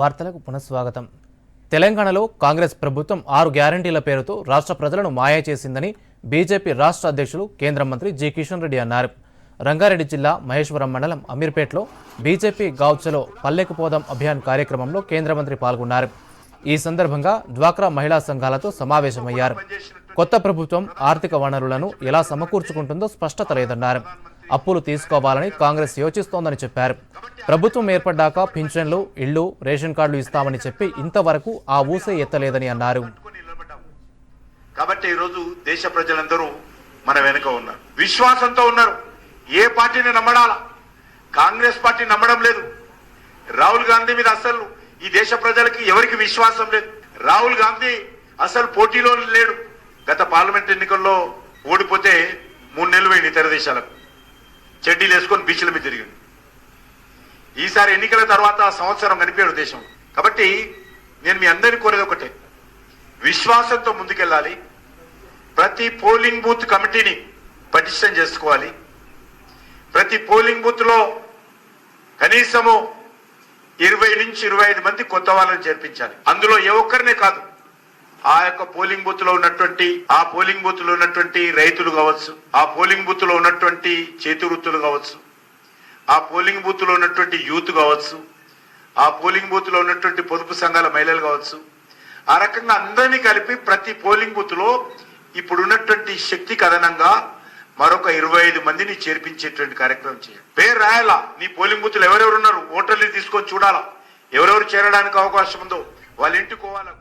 వార్తలకు పునఃస్వాగతం. తెలంగాణలో కాంగ్రెస్ ప్రభుత్వం ఆరు గ్యారంటీల పేరుతో రాష్ట్ర ప్రజలను మాయా చేసిందని బీజేపీ రాష్ట్ర అధ్యక్షులు కేంద్ర మంత్రి జి కిషన్ రెడ్డి అన్నారు. రంగారెడ్డి జిల్లా మహేశ్వరం మండలం అమీర్పేట్లో బీజేపీ గావ్చలో పల్లెకు పోదాం అభియాన్ కార్యక్రమంలో కేంద్ర మంత్రి పాల్గొన్నారు. ఈ సందర్భంగా డ్వాక్రా మహిళా సంఘాలతో సమావేశమయ్యారు. కొత్త ప్రభుత్వం ఆర్థిక వనరులను ఎలా సమకూర్చుకుంటుందో స్పష్టత లేదన్నారు. అప్పులు తీసుకోవాలని కాంగ్రెస్ యోచిస్తోందని చెప్పారు. ప్రభుత్వం ఏర్పడ్డాక పింఛన్లు ఇళ్ళు రేషన్ కార్డులు ఇస్తామని చెప్పి ఇంతవరకు ఆ ఊసే ఎత్తలేదని అన్నారు. కాబట్టి ఈరోజు దేశ ప్రజలందరూ మన వెనుక ఉన్నారు. విశ్వాసంతో ఉన్నారు. ఏ పార్టీని నమ్మడాలా? కాంగ్రెస్ పార్టీ నమ్మడం లేదు. రాహుల్ గాంధీ మీద అసలు ఈ దేశ ప్రజలకి ఎవరికి విశ్వాసం లేదు? రాహుల్ గాంధీ అసలు పోటీలో లేడు. గత పార్లమెంట్ ఎన్నికల్లో ఓడిపోతే మూడు నెలలు పోయింది ఇతర దేశాలకు. చెడ్డీలు వేసుకొని బీచ్ల మీద తిరిగింది ఈసారి ఎన్నికల తర్వాత సంవత్సరం కనిపించాడు దేశం. కాబట్టి నేను మీ అందరినీ కోరేది ఒకటే. విశ్వాసంతో ముందుకెళ్ళాలి. ప్రతి పోలింగ్ బూత్ కమిటీని పటిష్టం చేసుకోవాలి. ప్రతి పోలింగ్ బూత్లో కనీసము ఇరవై నుంచి ఇరవై ఐదు మంది కొత్త వాళ్ళని చేర్పించాలి. అందులో ఏ ఒక్కరినే కాదు ఆ యొక్క పోలింగ్ బూత్లో ఉన్నటువంటి ఆ పోలింగ్ బూత్లో ఉన్నటువంటి రైతులు కావచ్చు ఆ పోలింగ్ బూత్లో ఉన్నటువంటి చేతి వృత్తులు కావచ్చు ఆ పోలింగ్ బూత్లో ఉన్నటువంటి యూత్ కావచ్చు ఆ పోలింగ్ బూత్లో ఉన్నటువంటి పొదుపు సంఘాల మహిళలు కావచ్చు ఆ రకంగా అందరినీ కలిపి ప్రతి పోలింగ్ బూత్లో ఇప్పుడున్నటువంటి శక్తి కథనంగా మరొక ఇరవై ఐదు మందిని చేర్పించేటువంటి కార్యక్రమం చేయాలి పేరు రాయాలా? నీ పోలింగ్ బూత్లు ఎవరెవరు ఉన్నారు ఓటర్లు తీసుకొని చూడాలా? ఎవరెవరు చేరడానికి అవకాశం ఉందో? వాళ్ళ ఇంటికి పోవాలా?